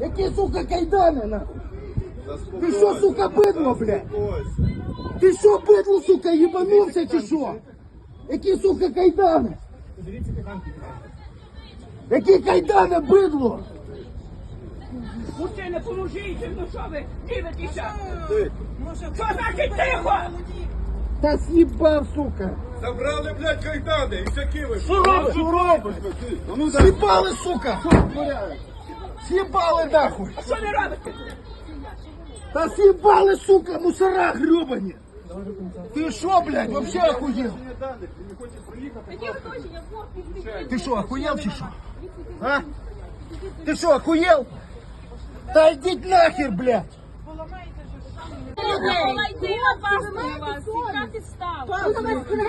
Які, сука, кайдани, нахуй? Ти що, сука, бидло, блядь? Ти що, бидло, сука, їбанувся чи що? Які, сука, кайдани? Які кайдани, бидло? Мужчина, поможіть, ну що ви дивитеся? Що значить тихо? Та з'їбав, сука. Забрали, блядь, кайдани і всякі Що робиш? Що робиш? З'їбали, сука! З'їбали, нахуй! А що ви робите? Та съебали, сука, мусора гребані! Ти що, блядь, вообще охуел? Ти що, охуел, чи що? А? Ти що, охуєл? Та йдіть нахер, блядь!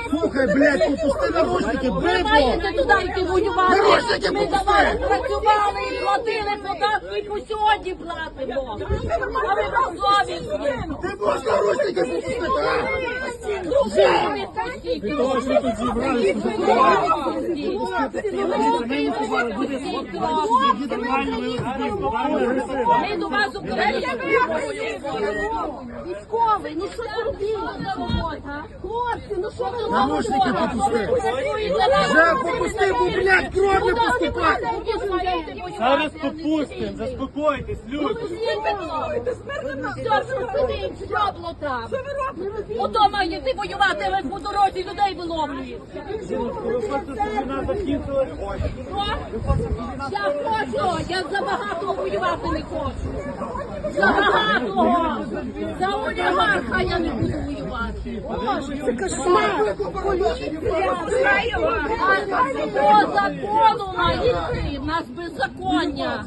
Слухай, блядь, попусти наручники, бидло! маєте туди йти воювати. Наручники Ми за вас працювали і платили податки, і по сьогодні платимо. А ви безсовісні. Ти можеш наручники попустити, а? Ми до вас Військовий, ну що ти робите? Хлопці, ну що ви Наручники попусти. Вже попусти, бо, блядь, кров не. Зараз попустимо, заспокойтесь, люди. Припиніть, що було там? Ото має йти воювати, ви по дорозі людей виловлюєте. Ви закінчилась? Я хочу, я забагато воювати не хочу. Забагато. За олігарха я не буду воювати. Це кошмар. А по закону йти, нас беззаконня.